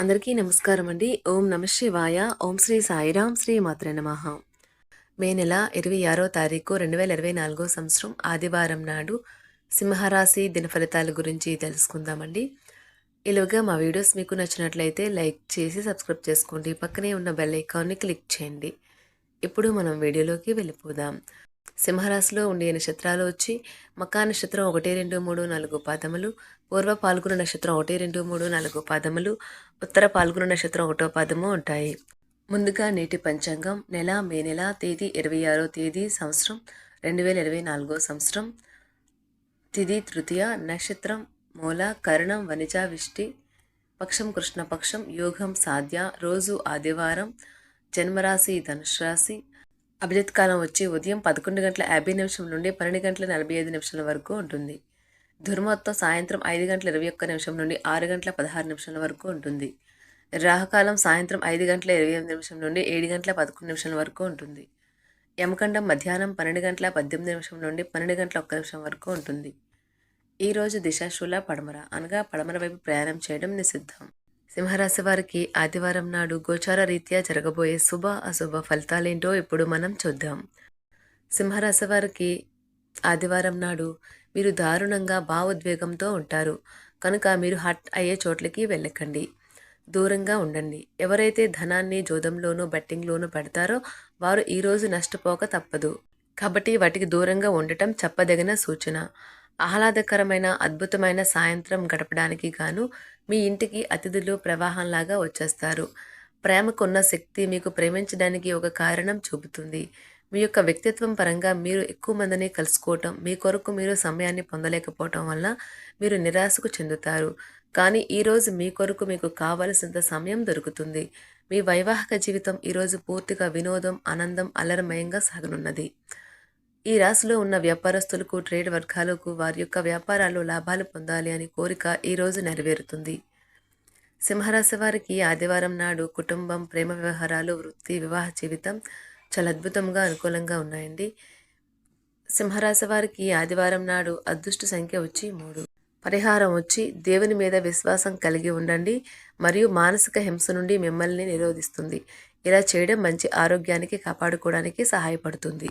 అందరికీ నమస్కారం అండి. ఓం నమ శివాయ. ఓం శ్రీ సాయిరాం శ్రీ మాత్ర నమ. మే నెల ఇరవై ఆరో తారీఖు రెండు వేల ఇరవై నాలుగో సంవత్సరం ఆదివారం నాడు సింహరాశి దిన ఫలితాల గురించి తెలుసుకుందామండి. ఇలాగా మా వీడియోస్ మీకు నచ్చినట్లయితే లైక్ చేసి సబ్స్క్రైబ్ చేసుకోండి. పక్కనే ఉన్న బెల్ ఐకాన్ని క్లిక్ చేయండి. ఇప్పుడు మనం వీడియోలోకి వెళ్ళిపోదాం. సింహరాశిలో ఉండే నక్షత్రాలు వచ్చి మకా నక్షత్రం ఒకటి రెండు మూడు నాలుగు పాదములు పూర్వ పాల్గొన నక్షత్రం ఒకటి రెండు మూడు నాలుగు పాదములు ఉత్తర పాల్గొన నక్షత్రం ఒకటో పాదము ఉంటాయి. ముందుగా నేటి పంచాంగం నెల మే నెల తేదీ ఇరవై ఆరో తేదీ సంవత్సరం రెండు వేల ఇరవై నాలుగో సంవత్సరం. తిది తృతీయ నక్షత్రం మూల కరణం వనిజ విష్టి పక్షం కృష్ణపక్షం యోగం సాధ్య రోజు ఆదివారం జన్మరాశి ధనుష్ రాశి అభిజిత్ కాలం వచ్చి ఉదయం పదకొండు గంటల యాభై నిమిషం నుండి పన్నెండు గంటల నలభై ఐదు నిమిషాల వరకు ఉంటుంది. దుర్మొత్తం సాయంత్రం ఐదు గంటల ఇరవై ఒక్క నిమిషం నుండి ఆరు గంటల పదహారు నిమిషాల వరకు ఉంటుంది. రాహకాలం సాయంత్రం ఐదు గంటల ఇరవై ఎనిమిది నిమిషం నుండి ఏడు గంటల పదకొండు నిమిషాల వరకు ఉంటుంది. యమకండం మధ్యాహ్నం పన్నెండు గంటల పద్దెనిమిది నిమిషం నుండి పన్నెండు గంటల ఒక్క నిమిషం వరకు ఉంటుంది. ఈరోజు దిశాశూల పడమర అనగా పడమర వైపు ప్రయాణం చేయడం నిషిద్ధం. సింహరాశి వారికి ఆదివారం నాడు గోచార రీత్యా జరగబోయే శుభ అశుభ ఫలితాలేంటో ఇప్పుడు మనం చూద్దాం. సింహరాశి వారికి ఆదివారం నాడు మీరు దారుణంగా భావోద్వేగంతో ఉంటారు. కనుక మీరు హట్ అయ్యే చోట్లకి వెళ్ళకండి. దూరంగా ఉండండి. ఎవరైతే ధనాన్ని జోదంలోనూ బెట్టింగ్లోనూ పెడతారో వారు ఈరోజు నష్టపోక తప్పదు. కాబట్టి వాటికి దూరంగా ఉండటం చెప్పదగిన సూచన. ఆహ్లాదకరమైన అద్భుతమైన సాయంత్రం గడపడానికి గాను మీ ఇంటికి అతిథులు ప్రవాహంలాగా వచ్చేస్తారు. ప్రేమకున్న శక్తి మీకు ప్రేమించడానికి ఒక కారణం చూపుతుంది. మీ యొక్క వ్యక్తిత్వం పరంగా మీరు ఎక్కువ మందిని కలుసుకోవటం మీ కొరకు మీరు సమయాన్ని పొందలేకపోవటం వల్ల మీరు నిరాశకు చెందుతారు. కానీ ఈరోజు మీ కొరకు మీకు కావలసినంత సమయం దొరుకుతుంది. మీ వైవాహిక జీవితం ఈరోజు పూర్తిగా వినోదం ఆనందం అలరమయంగా సాగనున్నది. ఈ రాశిలో ఉన్న వ్యాపారస్తులకు ట్రేడ్ వర్గాలకు వారి యొక్క వ్యాపారాలు లాభాలు పొందాలి అనే కోరిక ఈరోజు నెరవేరుతుంది. సింహరాశి వారికి ఆదివారం నాడు కుటుంబం ప్రేమ వ్యవహారాలు వృత్తి వివాహ జీవితం చాలా అద్భుతంగా అనుకూలంగా ఉన్నాయండి. సింహరాశి వారికి ఆదివారం నాడు అదృష్ట సంఖ్య వచ్చి మూడు. పరిహారం వచ్చి దేవుని మీద విశ్వాసం కలిగి ఉండండి. మరియు మానసిక హింస నుండి మిమ్మల్ని నిరోధిస్తుంది. ఇలా చేయడం మంచి ఆరోగ్యానికి కాపాడుకోవడానికి సహాయపడుతుంది.